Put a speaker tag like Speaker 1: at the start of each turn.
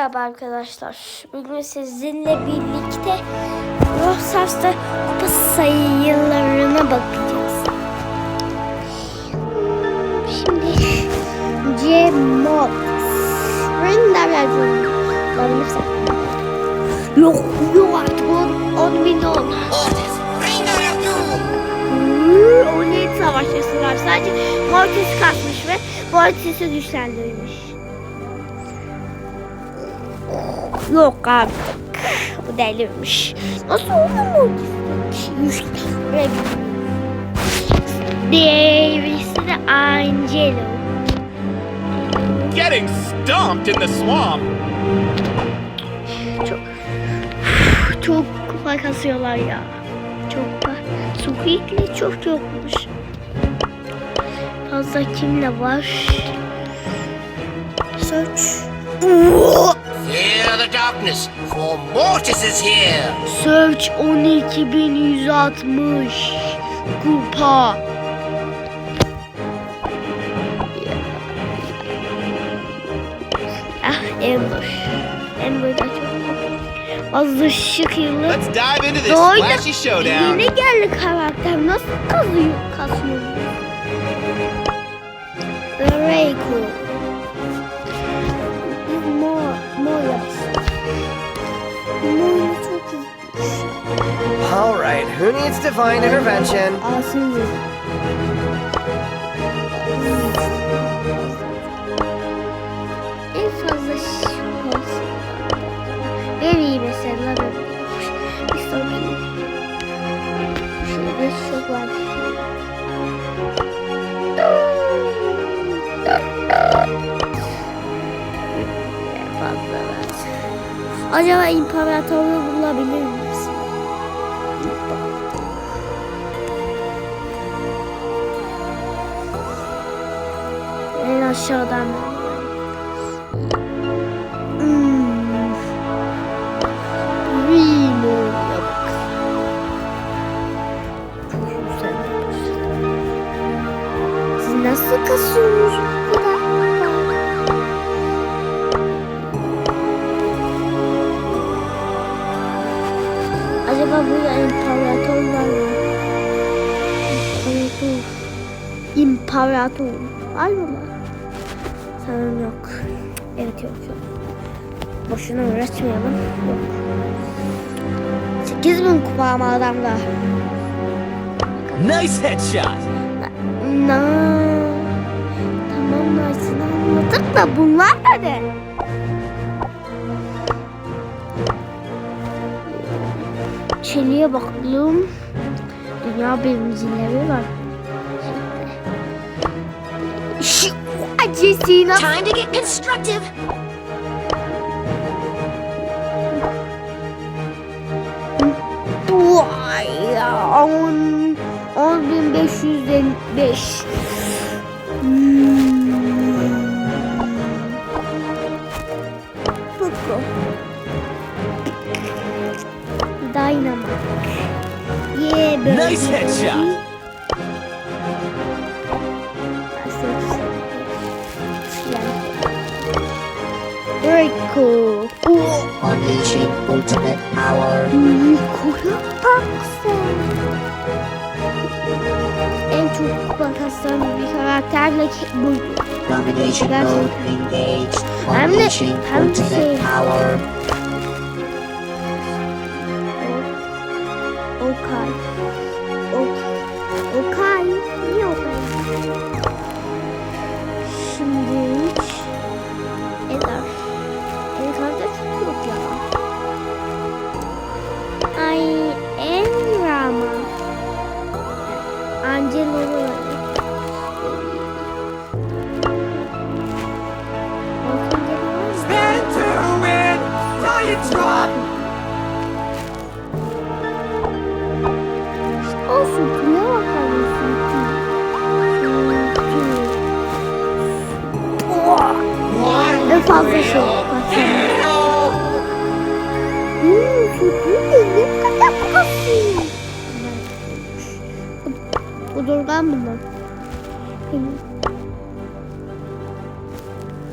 Speaker 1: Merhaba arkadaşlar. Bugün sizinle birlikte Rosars'ta kupa sayılarına bakacağız. Şimdi C mod. Render yazıyorum. Olabilirse. Yok yok artık on, on milyon.
Speaker 2: Orders, Reino
Speaker 1: O neydi savaşçısı var. Sadece Mortis kasmış ve Mortis'i güçlendirmiş. Yok abi. Bu delirmiş. Nasıl olur mu? Diğerisi de Angelo.
Speaker 3: Getting stomped in the swamp.
Speaker 1: Çok çok kupa kasıyorlar ya. Çok da. Squeak'le çok yokmuş. Fazla kimle var? Search.
Speaker 2: Fear the darkness, for Mortis is here.
Speaker 1: Search 12160 kupa. Ah Ember. Ember da çok fazla şık yıllı.
Speaker 3: Let's dive into this
Speaker 1: Doğru.
Speaker 3: flashy showdown.
Speaker 1: Yeni geldi karakter. Nasıl kazıyor, kasıyor? Very cool.
Speaker 4: Who needs divine intervention?
Speaker 1: En fazla şans. En iyi mesela ben. Bir sonraki. Şöyle çok var. Acaba imparatorluğu bulabilir miyiz? Aşağıdan. Siz nasıl kasıyorsunuz? Acaba burada imparator var mı? İmparator. İmparator. Var mı? Sanırım yok. Evet yok yok. Boşuna uğraşmayalım. Yok. 8000 kupa ama adamda.
Speaker 3: Nice headshot.
Speaker 1: Na. Tamam Nice'ını anladık da bunlar ne? Çeliğe bakalım. Dünya birincileri var. Şu acesi nasıl?
Speaker 2: Time to get constructive.
Speaker 1: Vay ya. 10 10505. Hmm. Poco. Dynamite. Yeah, baby.
Speaker 3: Nice headshot.
Speaker 1: Very cool.
Speaker 2: Unleashing ultimate power.
Speaker 1: Nikola baksana. En çok kupa kasan bir karakterle bu.
Speaker 2: Domination mode engaged. Unleashing ultimate power.
Speaker 1: Okay. Okay. Okay. Okay? Şimdi kadar kasıyor. Bu- durgan mı? Benim